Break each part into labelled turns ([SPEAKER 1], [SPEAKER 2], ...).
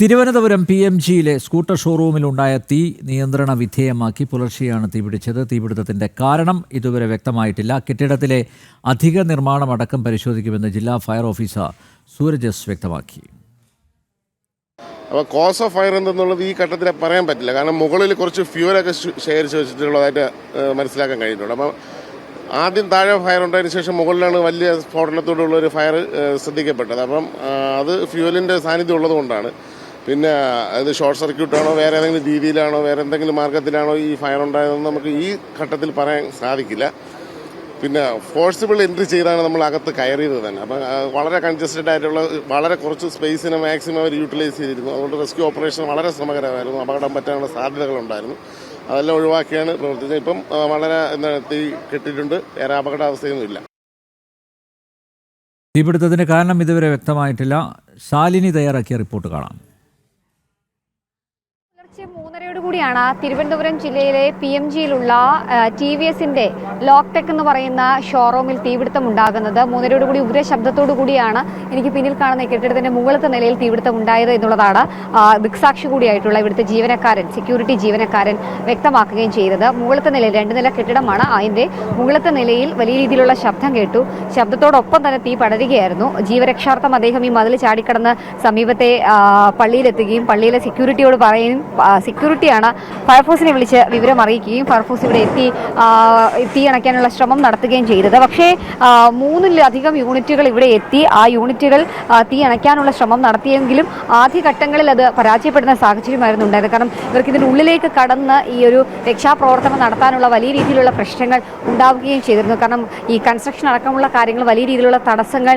[SPEAKER 1] Thiruvananthapuram P M ജിയിലെ scooter ഷോറൂമിലുണ്ടായ തീ നിയന്ത്രണ വിധേയമാക്കി പുലർച്ചെയാണ് തീപിടിച്ചത്. തീപിടുത്തത്തിന്റെ കാരണം ഇതുവരെ വ്യക്തമായിട്ടില്ല. കെട്ടിടത്തിലെ അധിക നിർമ്മാണമടക്കം പരിശോധിക്കുമെന്ന് ജില്ലാ ഫയർ ഓഫീസർ സൂരജ് എസ് വ്യക്തമാക്കി.
[SPEAKER 2] അപ്പോൾ കോസ് ഓഫ് ഫയർ എന്തെന്നുള്ളത് ഈ ഘട്ടത്തിൽ പറയാൻ പറ്റില്ല. കാരണം മുകളിൽ കുറച്ച് ഫ്യൂലൊക്കെ ശേഖരിച്ച് വെച്ചിട്ടുള്ളതായിട്ട് മനസ്സിലാക്കാൻ കഴിഞ്ഞിട്ടുണ്ട്. അപ്പം ആദ്യം താഴെ ഫയർ ഉണ്ടായതിനു ശേഷം മുകളിലാണ് വലിയ സ്ഫോടനത്തോടുള്ള ഒരു ഫയർ ശ്രദ്ധിക്കപ്പെട്ടത്. അപ്പം അത് ഫ്യൂവലിന്റെ സാന്നിധ്യം ഉള്ളത് കൊണ്ടാണ് പിന്നെ അത് ഷോർട്ട് സർക്യൂട്ടാണോ വേറെ ഏതെങ്കിലും രീതിയിലാണോ വേറെ എന്തെങ്കിലും മാർഗത്തിലാണോ ഈ ഫയർ ഉണ്ടായതെന്ന് നമുക്ക് ഈ ഘട്ടത്തിൽ പറയാൻ സാധിക്കില്ല. പിന്നെ ഫോഴ്സിബിൾ എൻട്രി ചെയ്താണ് നമ്മൾ അകത്ത് കയറിയത് തന്നെ. അപ്പം വളരെ കൺജസ്റ്റഡ് ആയിട്ടുള്ള വളരെ കുറച്ച് സ്പേസിനെ മാക്സിമം അവർ യൂട്ടിലൈസ് ചെയ്തിരുന്നു. അതുകൊണ്ട് റെസ്ക്യൂ ഓപ്പറേഷൻ വളരെ ശ്രമകരമായിരുന്നു. അപകടം പറ്റാനുള്ള സാധ്യതകളുണ്ടായിരുന്നു. അതെല്ലാം ഒഴിവാക്കിയാണ് പ്രവർത്തിച്ചത്. ഇപ്പം വളരെ എന്താണ് തീ കെട്ടിയിട്ടുണ്ട്. വേറെ അപകടാവസ്ഥയൊന്നുമില്ല.
[SPEAKER 1] തീപിടുത്തത്തിന് കാരണം ഇതുവരെ വ്യക്തമായിട്ടില്ല. ശാലിനി തയ്യാറാക്കിയ റിപ്പോർട്ട് കാണാം.
[SPEAKER 3] കൂടിയാണ് തിരുവനന്തപുരം ജില്ലയിലെ പി എം ജിയിലുള്ള ടി വി എസിന്റെ ലോക്ടെക് എന്ന് പറയുന്ന ഷോറൂമിൽ തീപിടുത്തം ഉണ്ടാകുന്നത്. മൂന്നരയോട് കൂടി ഉഗ്ര ശബ്ദത്തോടു കൂടിയാണ് എനിക്ക് പിന്നിൽ കാണുന്ന കെട്ടിടത്തിന്റെ മുകളിലത്തെ നിലയിൽ തീപിടുത്തം ഉണ്ടായത് എന്നുള്ളതാണ് ദിക്സാക്ഷി കൂടിയായിട്ടുള്ള ഇവിടുത്തെ ജീവനക്കാരൻ സെക്യൂരിറ്റി ജീവനക്കാരൻ വ്യക്തമാക്കുകയും ചെയ്തത്. മുകളിലത്തെ നിലയിൽ രണ്ട് നില കെട്ടിടമാണ്. അതിന്റെ മുകളിലത്തെ നിലയിൽ വലിയ രീതിയിലുള്ള ശബ്ദം കേട്ടു. ശബ്ദത്തോടൊപ്പം തന്നെ തീ പടരുകയായിരുന്നു. ജീവരക്ഷാർത്ഥം അദ്ദേഹം ഈ മതിൽ ചാടിക്കടന്ന് സമീപത്തെ പള്ളിയിലെത്തുകയും പള്ളിയിലെ സെക്യൂരിറ്റിയോട് പറയുകയും ആ, സെക്യൂരിറ്റിയാണ് ഫയർഫോഴ്സിനെ വിളിച്ച് വിവരം അറിയിക്കുകയും ഫയർഫോഴ്സ് ഇവിടെ എത്തി തീ അണയ്ക്കാനുള്ള ശ്രമം നടത്തുകയും ചെയ്തത്. പക്ഷേ മൂന്നിലധികം യൂണിറ്റുകൾ ഇവിടെ എത്തി. ആ യൂണിറ്റുകൾ തീ അണയ്ക്കാനുള്ള ശ്രമം നടത്തിയെങ്കിലും ആദ്യഘട്ടങ്ങളിൽ അത് പരാജയപ്പെടുന്ന സാഹചര്യമായിരുന്നു ഉണ്ടായത് കാരണം ഇവർക്ക് ഇതിന്റെ ഉള്ളിലേക്ക് കടന്ന് ഈ ഒരു രക്ഷാപ്രവർത്തനം നടത്താനുള്ള വലിയ രീതിയിലുള്ള പ്രശ്നങ്ങൾ ഉണ്ടാവുകയും ചെയ്തിരുന്നു. കാരണം ഈ കൺസ്ട്രക്ഷൻ അടക്കമുള്ള കാര്യങ്ങൾ വലിയ രീതിയിലുള്ള തടസ്സങ്ങൾ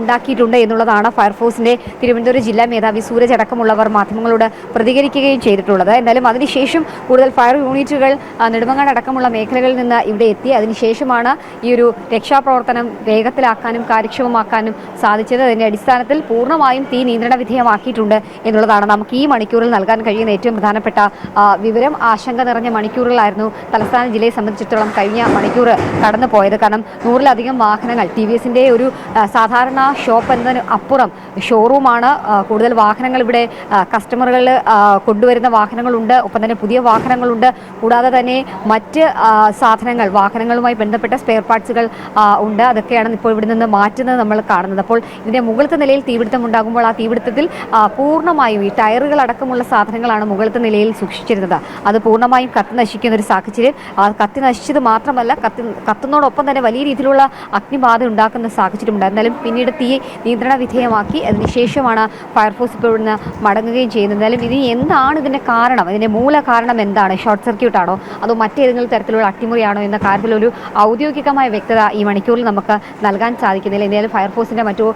[SPEAKER 3] ഉണ്ടാക്കിയിട്ടുണ്ട് എന്നുള്ളതാണ് ഫയർഫോഴ്സിന്റെ തിരുവനന്തപുരം ജില്ലാ മേധാവി സൂരജ് അടക്കമുള്ളവർ മാധ്യമങ്ങളോട് പ്രതികരിക്കുകയും ചെയ്തിട്ടുള്ളത്. എന്തായാലും അതിനുശേഷം കൂടുതൽ ഫയർ യൂണിറ്റുകൾ നെടുമങ്ങാട് അടക്കമുള്ള മേഖലകളിൽ നിന്ന് ഇവിടെ എത്തി. അതിനുശേഷമാണ് ഈ ഒരു രക്ഷാപ്രവർത്തനം വേഗത്തിലാക്കാനും കാര്യക്ഷമമാക്കാനും സാധിച്ചത്. അതിന്റെ അടിസ്ഥാനത്തിൽ പൂർണമായും തീ നിയന്ത്രണ വിധേയമാക്കിയിട്ടുണ്ട് എന്നുള്ളതാണ് നമുക്ക് ഈ മണിക്കൂറിൽ നൽകാൻ കഴിയുന്ന ഏറ്റവും പ്രധാനപ്പെട്ട വിവരം. ആശങ്ക നിറഞ്ഞ മണിക്കൂറുകളായിരുന്നു തലസ്ഥാന ജില്ലയെ സംബന്ധിച്ചിടത്തോളം കഴിഞ്ഞ മണിക്കൂർ കടന്നു പോയത് കാരണം നൂറിലധികം വാഹനങ്ങൾ ടി വി എസിന്റെ ഒരു സാധാരണ ഷോപ്പ് എന്നതിന് അപ്പുറം ഷോറൂമാണ് കൂടുതൽ വാഹനങ്ങൾ ഇവിടെ കസ്റ്റമറുകൾ കൊണ്ടുവരുന്ന വാഹനങ്ങളുണ്ട്. ഒപ്പം തന്നെ പുതിയ വാഹനങ്ങളുണ്ട്. കൂടാതെ തന്നെ മറ്റ് സാധനങ്ങൾ വാഹനങ്ങളുമായി ബന്ധപ്പെട്ട സ്പെയർ പാർട്സുകൾ ഉണ്ട്. അതൊക്കെയാണ് ഇപ്പോൾ ഇവിടെ നിന്ന് മാറ്റുന്നത് നമ്മൾ കാണുന്നത്. അപ്പോൾ ഇതിന്റെ മുകളിലത്തെ നിലയിൽ തീപിടുത്തം ഉണ്ടാകുമ്പോൾ ആ തീപിടുത്തത്തിൽ പൂർണമായും ഈ ടയറുകൾ അടക്കമുള്ള സാധനങ്ങളാണ് മുകളിലത്തെ നിലയിൽ സൂക്ഷിച്ചിരുന്നത്. അത് പൂർണമായും കത്തി നശിക്കുന്ന ഒരു സാഹചര്യം കത്തി നശിച്ചത് മാത്രമല്ല കത്തി കത്തുന്നതോടൊപ്പം തന്നെ വലിയ രീതിയിലുള്ള അഗ്നിബാധ ഉണ്ടാക്കുന്ന സാഹചര്യം ഉണ്ട് എന്നാലും പിന്നീട് തീ നിയന്ത്രണ വിധേയമാക്കി അതിനുശേഷമാണ് ഫയർഫോഴ്സ് ഇപ്പോൾ ഇവിടുന്ന് മടങ്ങുകയും ചെയ്യുന്നത്. എന്നാലും ഇനി എന്താണ് ഇതിന്റെ കാരണം? ഇതിന്റെ മൂല കാരണം എന്താണ്? ഷോർട്ട് സർക്യൂട്ട് ആണോ അതോ മറ്റേതെങ്കിലും തരത്തിലുള്ള അട്ടിമുറിയാണോ എന്ന കാര്യത്തിൽ ഒരു ഔദ്യോഗികമായ വ്യക്തത ഈ മണിക്കൂറിൽ നമുക്ക് നൽകാൻ സാധിക്കുന്നില്ല. എന്തായാലും ഫയർഫോഴ്സിന്റെ മറ്റു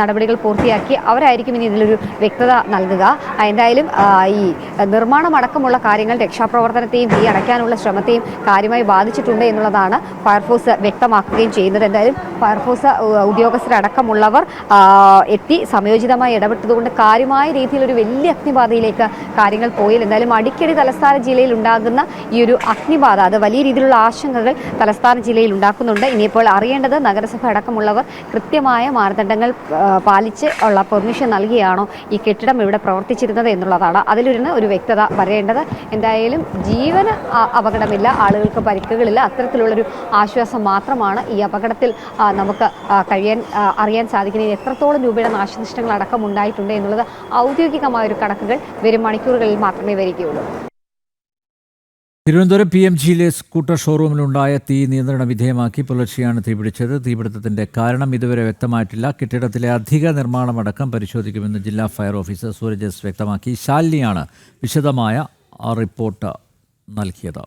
[SPEAKER 3] നടപടികൾ പൂർത്തിയാക്കി അവരായിരിക്കും ഇനി ഇതിലൊരു വ്യക്തത നൽകുക. എന്തായാലും ഈ നിർമ്മാണം അടക്കമുള്ള കാര്യങ്ങൾ രക്ഷാപ്രവർത്തനത്തെയും തീ അടയ്ക്കാനുള്ള ശ്രമത്തെയും കാര്യമായി ബാധിച്ചിട്ടുണ്ട് എന്നുള്ളതാണ് ഫയർഫോഴ്സ് വ്യക്തമാക്കുകയും ചെയ്യുന്നത്. എന്തായാലും ഫയർഫോഴ്സ് ഉദ്യോഗസ്ഥരടക്കമുള്ളവർ എത്തി സമയോചിതമായി ഇടപെട്ടതുകൊണ്ട് കാര്യമായ രീതിയിൽ ഒരു വലിയ അഗ്നിബാധയിലേക്ക് കാര്യങ്ങൾ പോയില്ല. എന്തായാലും അടിക്കടി തലസ്ഥാന ജില്ലയിൽ ഉണ്ടാകുന്ന ഈ ഒരു അഗ്നിബാധ. അത് വലിയ രീതിയിലുള്ള ആശങ്കകൾ തലസ്ഥാന ജില്ലയിൽ ഉണ്ടാക്കുന്നുണ്ട്. ഇനിയിപ്പോൾ അറിയേണ്ടത് നഗരസഭ അടക്കമുള്ളവർ കൃത്യമായ മാനദണ്ഡങ്ങൾ പാലിച്ച് ഉള്ള പെർമിഷൻ നൽകിയാണോ ഈ കെട്ടിടം ഇവിടെ പ്രവർത്തിച്ചിരുന്നത് എന്നുള്ളതാണ് അതിലൊരുന്ന് ഒരു വ്യക്തത വരേണ്ടത്. എന്തായാലും ജീവന് അപകടമില്ല. ആളുകൾക്ക് പരിക്കുകളില്ല. അത്തരത്തിലുള്ളൊരു ആശ്വാസം മാത്രമാണ് ഈ അപകടത്തിൽ നമുക്ക് കഴിയാൻ അറിയാൻ സാധിക്കുന്നത്. എത്രത്തോളം രൂപയുടെ നാശനഷ്ടങ്ങൾ അടക്കം ഉണ്ടായിട്ടുണ്ട് എന്നുള്ളത് ഔദ്യോഗികമായ ഒരു കണക്കുകൾ വരും മണിക്കൂറുകളിൽ മാത്രമേ വരികയുള്ളൂ.
[SPEAKER 1] തിരുവനന്തപുരം പി എം ജിയിലെ സ്കൂട്ടർ ഷോറൂമിലുണ്ടായ തീ നിയന്ത്രണ വിധേയമാക്കി പുലർച്ചെയാണ് തീപിടിച്ചത് തീപിടുത്തത്തിന്റെ കാരണം ഇതുവരെ വ്യക്തമായിട്ടില്ല. കെട്ടിടത്തിലെ അധിക നിർമ്മാണമടക്കം പരിശോധിക്കുമെന്ന് ജില്ലാ ഫയർ ഓഫീസർ സൂരജ് വ്യക്തമാക്കി. ശാലിനിയാണ് വിശദമായ റിപ്പോർട്ട് നൽകിയത്.